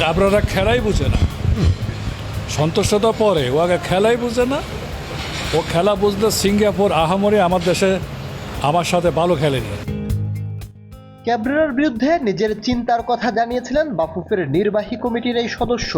কাবরারা খেলাই বুঝে না। সন্তুষ্টতা পরে, ও আগে খেলাই বুঝে না। ও খেলা বুঝলে সিঙ্গাপুর, আহামরি আমার দেশে আমার সাথে ভালো খেলেনি ক্যাব্রেরার বিরুদ্ধে নিজের চিন্তার কথা জানিয়েছিলেন বাফুফের নির্বাহী কমিটির এই সদস্য।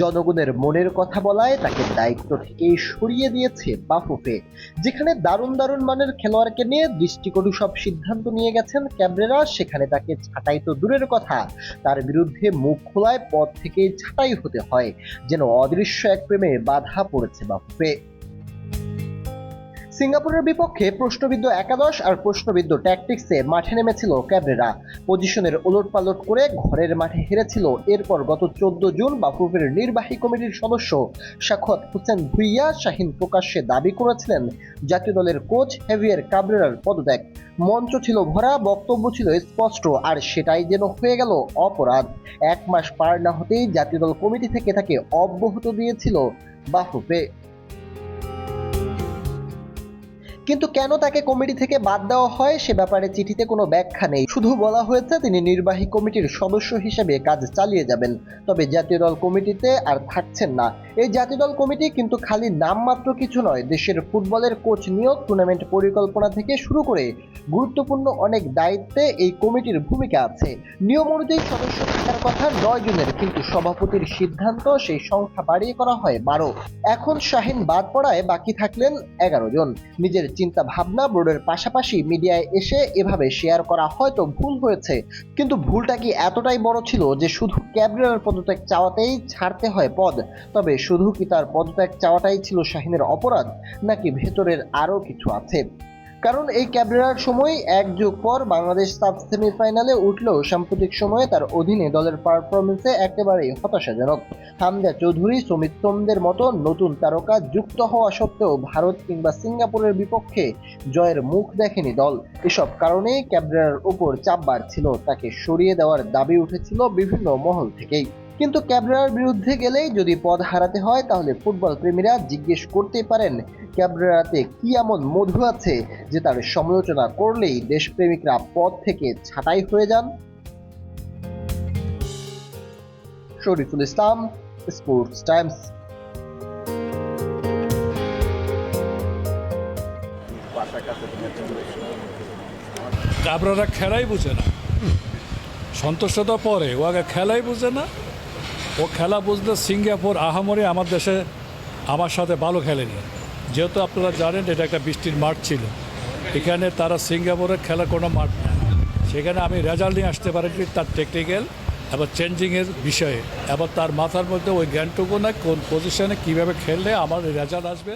জনগণের মনের কথা বলায় তাকে দায়িত্ব থেকে সরিয়ে দিয়েছে বাফুফে, যেখানে দারুণ দারুণ মানের খেলোয়াড়কে নিয়ে দৃষ্টিকটু সব সিদ্ধান্ত নিয়ে গেছেন ক্যাব্রেরা, সেখানে তাকে ছাঁটাই তো দূরের কথা। তার বিরুদ্ধে মুখ খোলায় পদ থেকেই ছাঁটাই হতে হয়, যেন অদৃশ্য এক প্রেমে বাধা পড়েছে বাফুফে। সিঙ্গাপুরের বিপক্ষে প্রশ্নবিদ্ধ একাদশ আর প্রশ্নবিদ্ধ ট্যাকটিক্সে মাঠে নেমেছিল ক্যাবরেরা। পজিশনের ওলটপালট করে ঘরের মাঠে হেরেছিল। এরপর গত চোদ্দ জুন বাফুফের নির্বাহী কমিটির সদস্য শাখত হোসেন ভুইয়া শাহিন প্রকাশ্যে দাবি করেছিলেন, জাতীয় দলের কোচ হেভিয়ার কাবরেরার পদত্যাগ। মঞ্চ ছিল ভরা, বক্তব্য ছিল স্পষ্ট, আর সেটাই যেন হয়ে গেল অপরাধ। এক মাস পার না হতেই জাতীয় দল কমিটি থেকে তাকে অব্যাহত দিয়েছিল বাফুফে। কিন্তু কেন তাকে কমিটি থেকে বাদ দেওয়া হয় সে ব্যাপারে চিঠিতে কোনো ব্যাখ্যা নেই। শুধু বলা হয়েছে তিনি নির্বাহী কমিটির সদস্য হিসেবে কাজ চালিয়ে যাবেন, তবে জাতীয় দল কমিটিতে আর থাকছেন না। এই জাতীয় দল কমিটি কিন্তু খালি নামমাত্র কিছু নয়, দেশের ফুটবলের কোচ নিয়োগ টুর্নামেন্ট পরিকল্পনা থেকে শুরু করে গুরুত্বপূর্ণ অনেক দায়িত্বে এই কমিটির ভূমিকা আছে। নিয়ম অনুযায়ী সদস্য থাকার কথা নয় জনের, কিন্তু সভাপতির সিদ্ধান্ত সেই সংখ্যা বাড়িয়ে করা হয় বারো। এখন শাহিন বাদ পড়ায় বাকি থাকলেন এগারো জন। নিজের চিন্তা ভাবনা বোর্ডের পাশাপাশি মিডিয়ায় এসে এভাবে শেয়ার করা হয়তো ভুল হয়েছে, কিন্তু ভুলটা কি এতটাই বড় ছিল যে শুধু ক্যাবরেরার পদত্যাগ চাওয়াতেই ছাড়তে হয় পদ? তবে শুধু কি তার পদত্যাগ চাওয়াটাই ছিল শাহিনের অপরাধ, নাকি ভেতরের আরও কিছু আছে? কারণ এই ক্যাবরেরার সময় এক যুগ পর বাংলাদেশ সাব সেমিফাইনালে উঠলেও সাম্প্রতিক সময়ে তার অধীনে দলের পারফরমেন্সে একেবারেই হতাশাজনক। হামদা চৌধুরী, সমিত সোমদের মতো নতুন তারকা যুক্ত হওয়া সত্ত্বেও ভারত কিংবা সিঙ্গাপুরের বিপক্ষে জয়ের মুখ দেখেনি দল। এসব কারণেই ক্যাবরেরার উপর চাপ বাড়ছিল। তাকে সরিয়ে দেওয়ার দাবি উঠেছিল বিভিন্ন মহল থেকেই। কিন্তু ক্যাবরার বিরুদ্ধে গেলেই যদি পদ হারাতে হয়, তাহলে ফুটবল প্রেমীরা জিজ্ঞেস করতে পারেন ক্যাবরেরাতে কি এমন মধু আছে যে তার সমালোচনা করলেই দেশপ্রেমিকরা পদ থেকে ছাঁটাই হয়ে যান? Shariful Islam, Sports Times. কাবরারা খেলাই বুঝে না। সন্তুষ্টতা পরে, ও আগে খেলাই বুঝে না। ও খেলা বুঝলে সিঙ্গাপুর আহামরে আমার দেশে আমার সাথে ভালো খেলেনি। যেহেতু আপনারা জানেন, এটা একটা বৃষ্টির মাঠ ছিল। এখানে তারা সিঙ্গাপুরে খেলা কোনো মাঠ না সেখানে আমি রেজাল্ট নিয়ে আসতে পারিনি তার টেকনিক্যাল এবার চেঞ্জিংয়ের বিষয়ে। এবার তার মাথার মধ্যে ওই জ্ঞানটুকু না কোন পজিশনে কীভাবে খেললে আমার রেজাল্ট আসবে